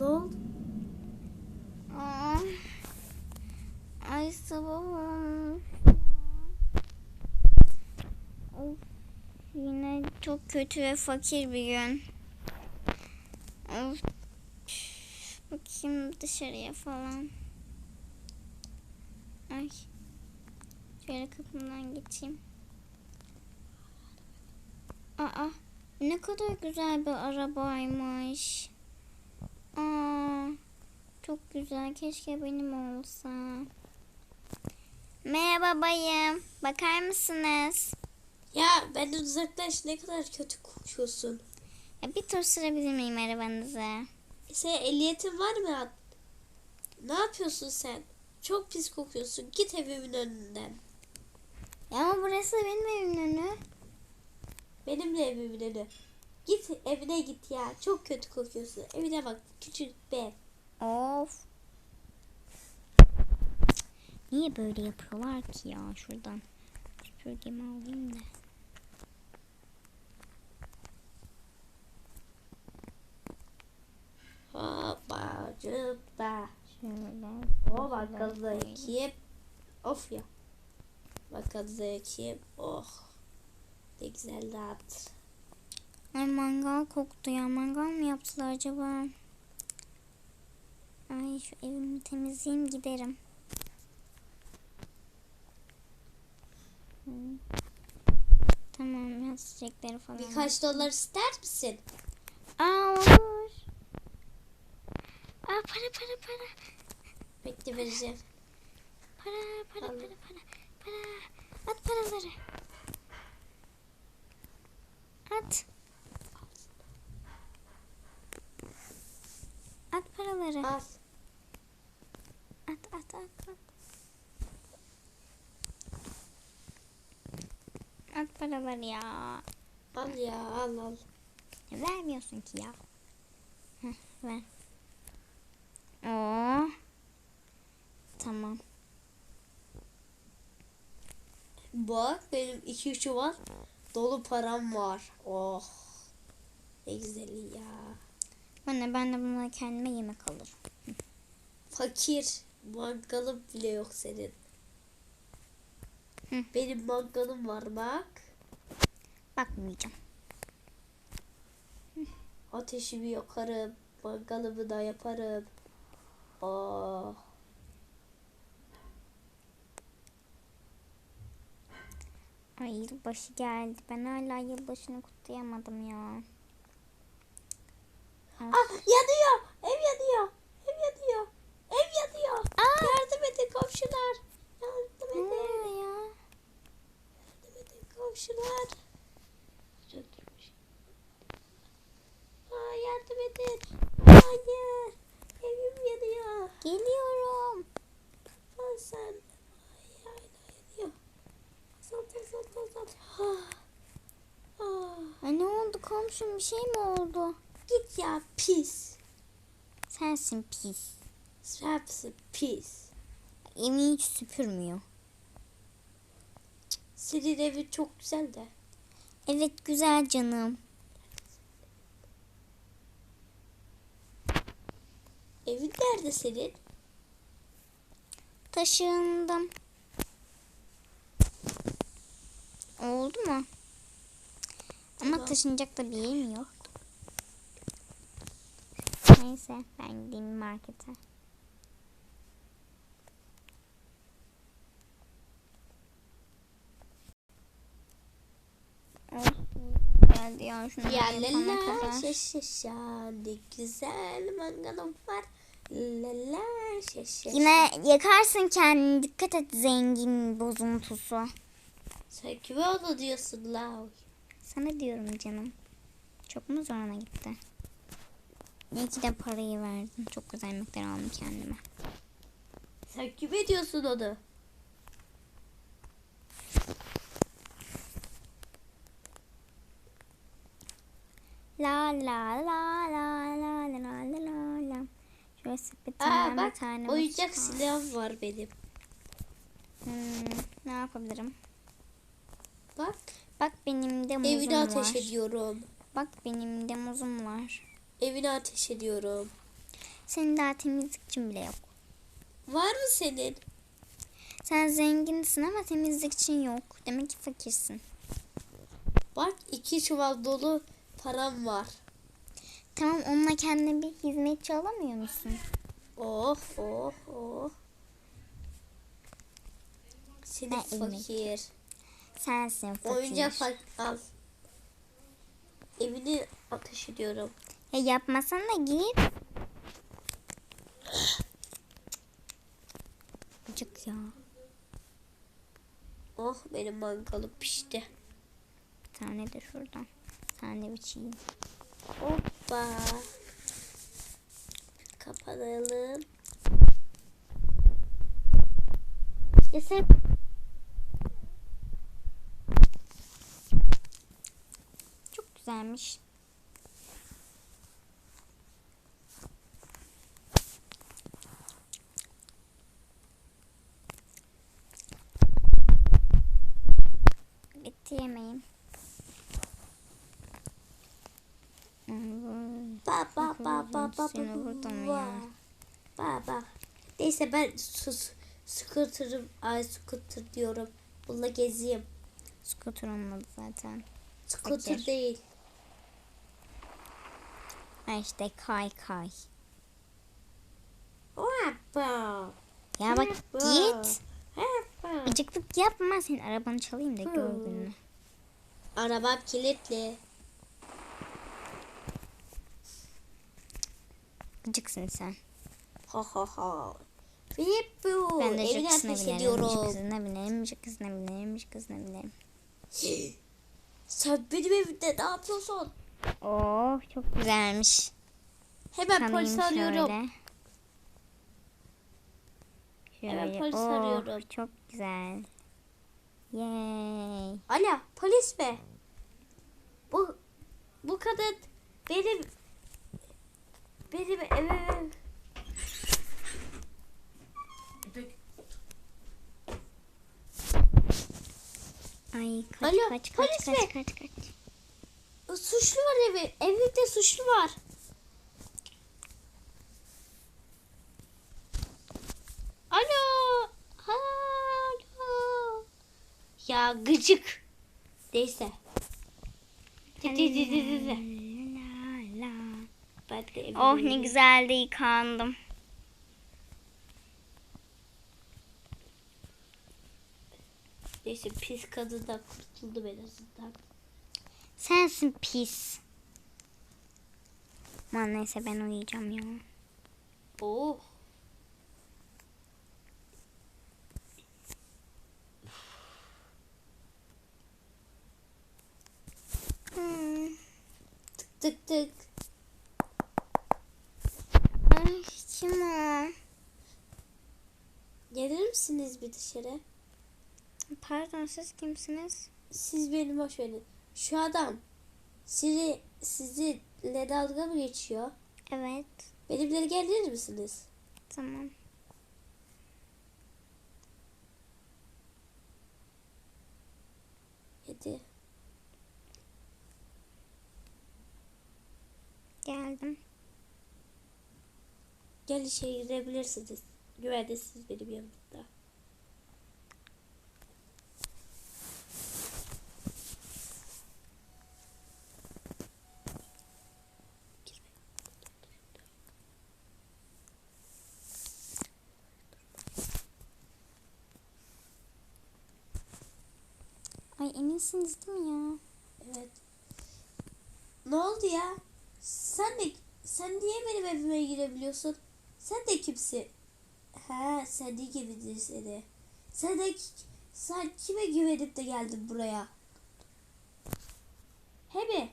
Ne ay sabah olmuş. Of, yine çok kötü ve fakir bir gün. Of. Bakayım dışarıya falan. Ay. Şöyle kapımdan geçeyim. Aa, ne kadar güzel bir arabaymış. Aa, çok güzel. Keşke benim olsa. Merhaba bayım. Bakar mısınız? Ya benden uzaklaş ne kadar kötü konuşuyorsun. Ya bir tur sürebilir miyim arabanızı? E, Senin ehliyetin var mı? Ne yapıyorsun sen? Çok pis kokuyorsun. Git evimin önünden. Ya ama burası benim evimin önü. Benim de evimin önü. Git evine git ya. Çok kötü kokuyorsun. Evine bak. Küçük bir ev. Of. Niye böyle yapıyorlar ki ya şuradan? Süpürgemi alayım da. Hoppacıkta. Şöyle. O bakkalda ekip. Of ya. Bakkalda ekip. Oh. Ne güzel rahat. Ay mangal koktu ya. Mangal mı yaptılar acaba? Ay şu evimi temizleyeyim giderim. Tamam ya çiçekleri falan. Birkaç dolar ister misin? Aa olur. Aa para para para. Bekle vereceğim. Para para para para. Para. At paraları. At. Paraları. Al. At at at at. At paraları ya. Al ya al al. Vermiyorsun ki ya. Heh, ver. Oo. Tamam. Bak benim iki çuval dolu param var. Oh. Ne güzeli ya. Anne ben de bununla kendime yemek alırım. Fakir. Mangalın bile yok senin. Hı. Benim mangalım var bak. Bakmayacağım. Ateşimi yakarım. Mangalımı da yaparım. Oh. Ay yılbaşı geldi. Ben hala yılbaşını kutlayamadım ya. Ah yanıyor. Ev yanıyor. Ev yanıyor. Ev yanıyor. Aa! Yardım edin komşular. Yardım edin. ya? Yardım edin komşular. Söndürmüş. Aa, yardım edin. Hayır. Evim yanıyor. Geliyorum. Al sen. Ay hala yanıyor. Azalt azalt azalt. Ah. Ah. Ay ne oldu komşum bir şey mi oldu? Git ya pis. Sensin pis. Hepsi pis. Evi hiç süpürmüyor. Senin evin çok güzel de. Evet güzel canım. Evin nerede senin? Taşındım. Oldu mu? Ama taşınacak da bir yerim yok. Neyse ben gideyim markete. Geldi ya şunu Ya la la ne güzel mangalım var. La la. Yine yakarsın kendini. Dikkat et zengin bozuntusu. Sen kime onu diyorsun la? Sana diyorum canım. Çok mu zoruna gitti? İyi ki de parayı verdin. Çok güzel yemekler aldım kendime. Sen kime diyorsun onu? La la la la la la la la la. Şöyle Aa sepetimden bir bak tane oyuncak muz var. benim. Hmm, ne yapabilirim? Bak Bak benim de muzum evine ateş var. ediyorum. Bak benim de muzum var. Evine ateş ediyorum. Senin daha temizlikçin bile yok. Var mı senin? Sen zenginsin ama temizlikçin yok. Demek ki fakirsin. Bak iki çuval dolu param var. Tamam onunla kendine bir hizmetçi alamıyor musun? Oh oh oh. Seni Ben ilmek. fakir. Sensin fakir. Oyuncak al. Evini ateş ediyorum. Ya yapmasan da git. Gıcık ya. Oh benim mangalım pişti. Bir tane de şuradan. Sen de biçeyim. Hoppa. Kapatalım. Ya sen Çok güzelmiş. Hmm, ba ba ba ba ba Seni ba ba ya? ba ba. Neyse ben sus scooter'ım ay scooter diyorum. Bununla gezeyim. Scooter olmadı zaten. Scooter Fakir. değil. Ha işte kay kay. Hoppa. Ya bak git. Gıcıklık yapma. Senin arabanı çalayım da gör gününü. Arabam kilitli. Gıcıksın sen. Ha ha ha. Fippu. Ben de ateş binerim. Jacuzzi'ne binerim. Jacuzzi'ne binerim. Jacuzzi'ne binerim. Sen benim evimde ne yapıyorsun? Oh çok güzelmiş. Hemen polisi arıyorum. şöyle. Hemen polis oh, arıyorum. Çok güzel. Yay. Alo polis mi? Bu bu kadın benim benim evim Ay kaç Alo, kaç kaç kaç mi? kaç kaç. suçlu var evi. Evimde suçlu var. Alo. Alo. Ya gıcık. Neyse. Oh ne güzel de yıkandım. Neyse pis kadından kurtuldum en azından. Sensin pis. Aman neyse ben uyuyacağım ya. Oh. Hmm. Tık tık. Ay kim o? Gelir misiniz bir dışarı? Pardon siz kimsiniz? Siz beni boş verin. Şu adam sizi sizinle dalga mı geçiyor? Evet. Benimle gelir misiniz? Tamam. Hadi. Geldim. Gel işe girebilirsiniz. Güvendesiniz benim yanımda. Ay eminsiniz değil mi ya? Evet. Ne oldu ya? Sen de sen niye benim evime girebiliyorsun? Sen de kimsin? He, sen de gibidir seni. Sen de sen kime güvenip de geldin buraya? He mi?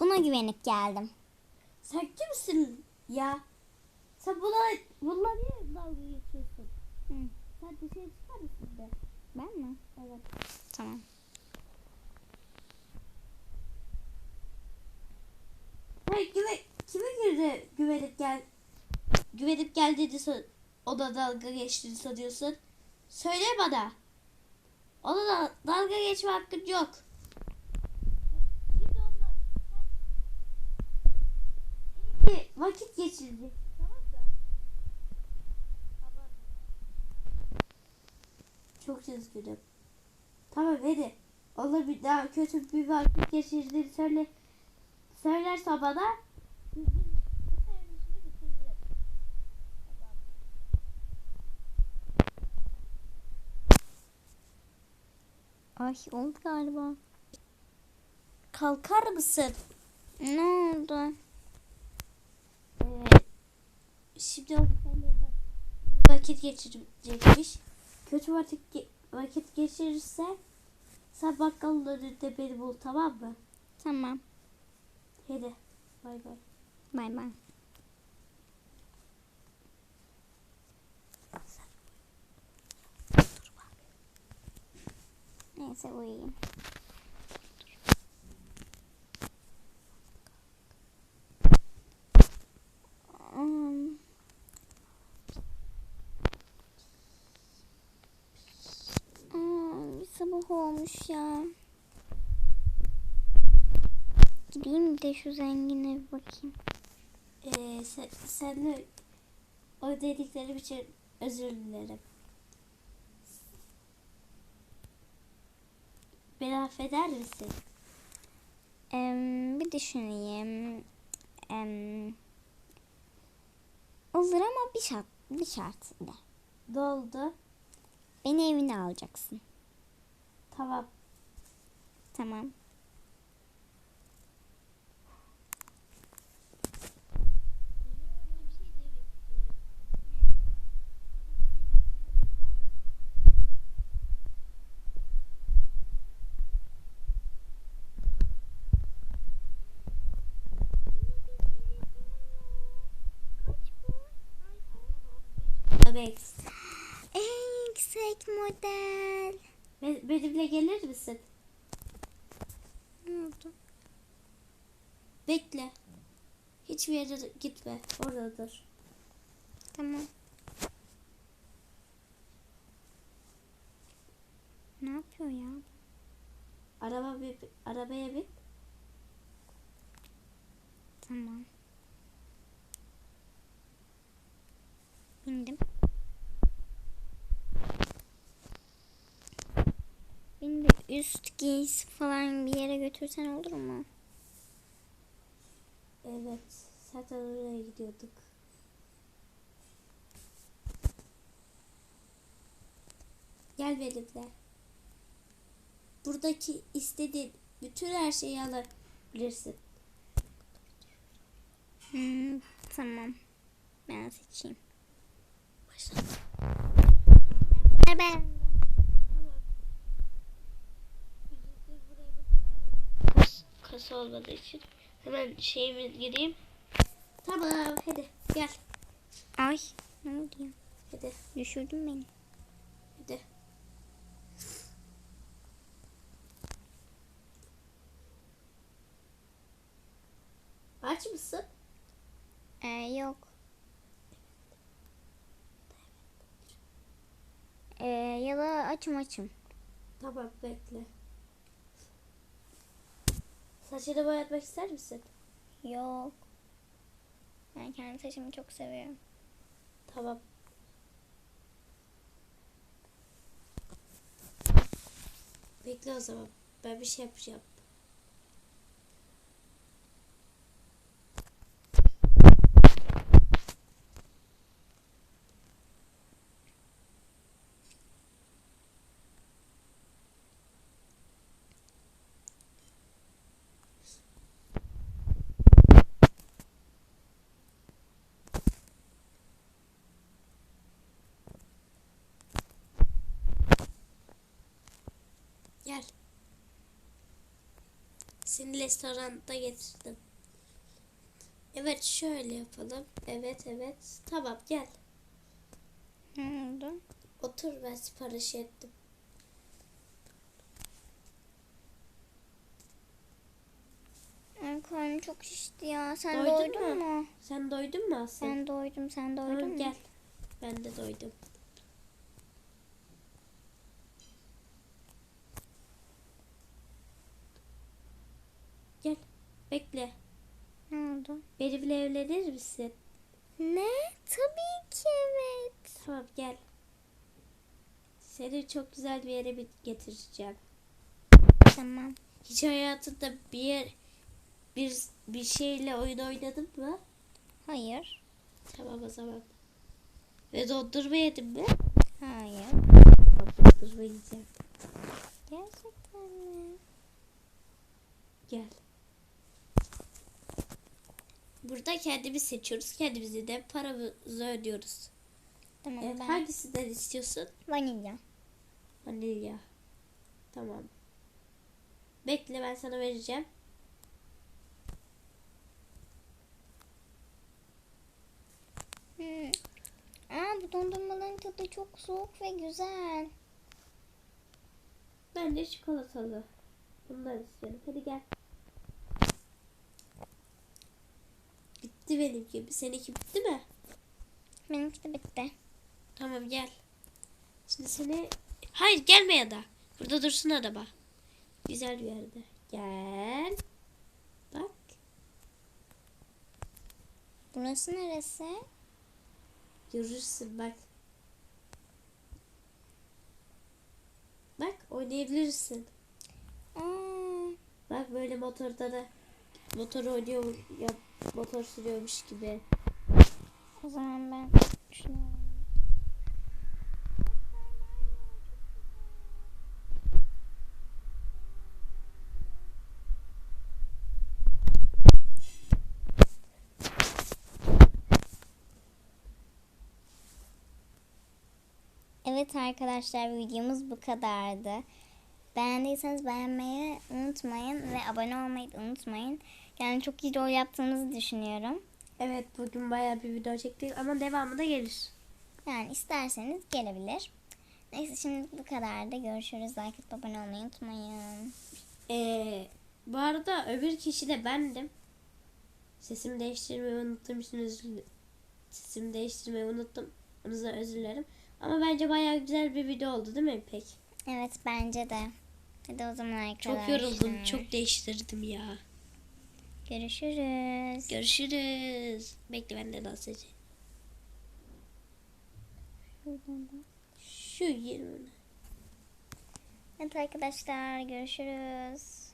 Buna güvenip geldim. Sen kimsin ya? Sen buna bununla niye dalga geçiyorsun? Hı. Sen dışarı çıkar mısın be? Ben mi? Evet. Tamam. Hey güve, kime güve, güvenip gel güvenip geldiğini sor- o da dalga geçtiğini sanıyorsun? Söyle bana. Ona da dalga geçme hakkın yok. Şimdi vakit geçirdik. Tamam mı? Tamam. Çok üzgünüm. Tamam hadi. Ona bir daha kötü bir vakit geçirdiğini söyle. Bitiririm. Tamam. Ay oldu galiba. Kalkar mısın? Ne oldu? Ee, şimdi o vakit geçirecekmiş. Kötü vakit, ge- vakit geçirirse sen bakkalın önünde beni bul tamam mı? Tamam. Hadi bay bay. Bay bay. Neyse uyuyayım. Aa, bir sabah olmuş ya. Gideyim de şu zengine bir bakayım. Ee, sen, sen de o dediklerim için özür dilerim. Beni affeder misin? Em, bir düşüneyim. Em, olur ama bir şart, bir şartıyla. Ne oldu? Beni evine alacaksın. Tamam. Tamam. Model. Be- benimle gelir misin? Ne oldu? Bekle. Hiçbir yere gitme. Oradadır. Tamam. Ne yapıyor ya? Araba bir, arabaya bin. Tamam. Bindim. Beni bir üst giysi falan bir yere götürsen olur mu? Evet. Zaten oraya gidiyorduk. Gel benimle. Buradaki istediğin bütün her şeyi alabilirsin. Hmm, tamam. Ben seçeyim. Başla. Ben. Kas, kasa olmadığı için hemen şeyimi gireyim. Tamam hadi gel. Ay ne oldu ya? Hadi Düşürdün beni. hadi. Aç mısın? Ee, yok. Ee, ya da açım açım. Tamam bekle. Saçını boyatmak ister misin? Yok. Ben kendi saçımı çok seviyorum. Tamam. Bekle o zaman. Ben bir şey yapacağım. Gel. Seni restoranda getirdim. Evet şöyle yapalım. Evet evet. Tamam gel. Ne oldu? Otur ben sipariş ettim. Ay karnım çok şişti ya. Sen Doydun doydun, mu? mu? Sen doydun mu Aslı? Ben doydum. Sen doydun Tamam mu? gel. Ben de doydum. Gel. Bekle. Ne oldu? Benimle evlenir misin? Ne? Tabii ki evet. Tamam gel. Seni çok güzel bir yere getireceğim. Tamam. Hiç hayatında bir yer bir bir şeyle oyun oynadın mı? Hayır. Tamam o zaman. Ve dondurma yedin mi? Hayır. Bak dondurma yiyeceğim. Gerçekten mi? Gel. Burada kendimiz seçiyoruz. Kendimize de paramızı ödüyoruz. Tamam Evet, ben hangisinden istiyorsun? vanilya. Vanilya. Tamam. Bekle ben sana vereceğim. Hmm. Aa bu dondurmaların tadı çok soğuk ve güzel. Ben de çikolatalı. Bundan istiyorum. Hadi gel. Bitti benimki. Seninki bitti mi? Benimki de bitti. Tamam gel. Şimdi seni... Hayır gelme ya da. Burada dursun araba. Güzel bir yerde. Gel. Bak. Burası neresi? Görürsün bak. Bak oynayabilirsin. Aa, Bak böyle motorda da motor oynuyor ya motor sürüyormuş gibi. o zaman ben düşünüyorum. Evet arkadaşlar videomuz bu kadardı. Beğendiyseniz beğenmeyi unutmayın ve abone olmayı unutmayın. Yani çok iyi rol yaptığınızı düşünüyorum. Evet bugün bayağı bir video çektik ama devamı da gelir. Yani isterseniz gelebilir. Neyse şimdi bu kadardı. Görüşürüz. Like atıp abone olmayı unutmayın. Ee, bu arada öbür kişi de bendim. Sesimi değiştirmeyi unuttum. Şimdi özür. Sesimi değiştirmeyi unuttum. O yüzden özür dilerim. Ama bence bayağı güzel bir video oldu değil mi İpek? Evet bence de. Hadi o zaman arkadaşlar. Çok yoruldum. Çok değiştirdim ya. Görüşürüz. Görüşürüz. Bekle ben de dans edeceğim. Şu 20. Evet arkadaşlar görüşürüz.